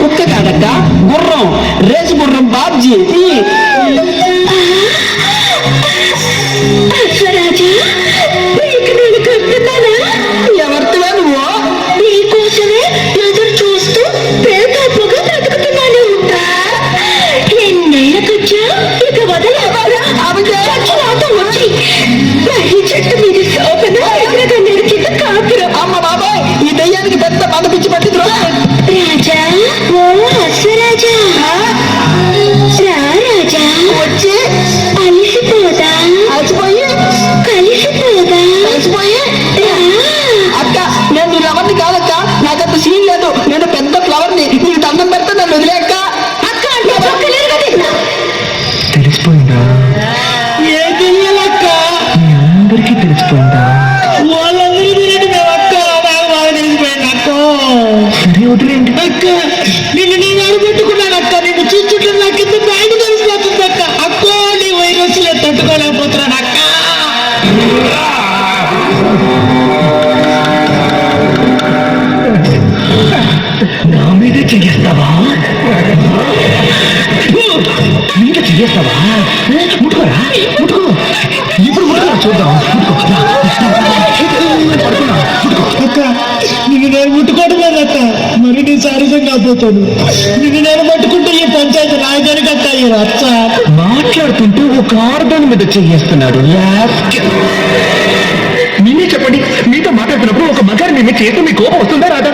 కుక్క కాదక్క గుర్రం. రేసు గుర్రం బాబ్జీ. తెలిసిపోయిందా? మీ అందరికీ తెలిసిపోయిందా? సరే వదిలేండి అక్క నిన్ను నేను అర్థం కాబోతాను నిన్ను నేను పట్టుకుంటే ఈ పంచాయతీ నాయకుడికి అత్త ఈ మాట్లాడుతుంటూ ఒక ఆర్డర్ మీద చెయ్యేస్తున్నాడు మీరే చెప్పండి. మీతో మాట్లాడుతున్నప్పుడు ఒక మగారు మీ చేత మీ కోపం వస్తుందా రాదా?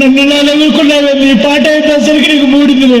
నన్ను ఇలా నవ్వుకున్నావే మీ పాట అయిపోయేసరికి నీకు మూడిందిలే.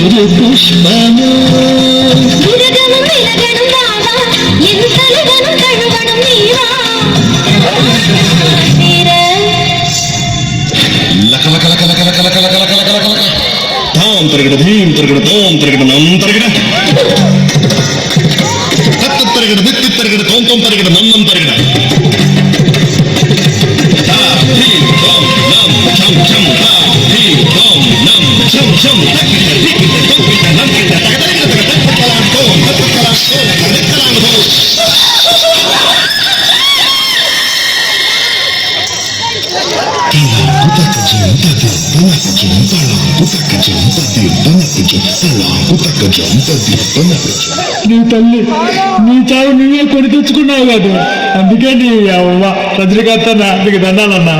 చిగురు పుష్పము. విరగము విరగడు బావా ఎంతలుగను కడుగడు నీవా. తాం తిరగడ ధీం తిరగడ తోం తిరగడ నం తిరగడ తత్త తిరగడ దిత్తి తిరగడ తోంతం తిరగడ నన్నం తిరగడ తం నం చం చం తా ధీ తోం నం చం చం తిరగడ నీ తల్లి నీ చావు నువ్వే కొని తెచ్చుకున్నావు కాదు. అందుకే నీ అవ్వ రజనీకాంత్ అన్న నీకు దండాలన్నా.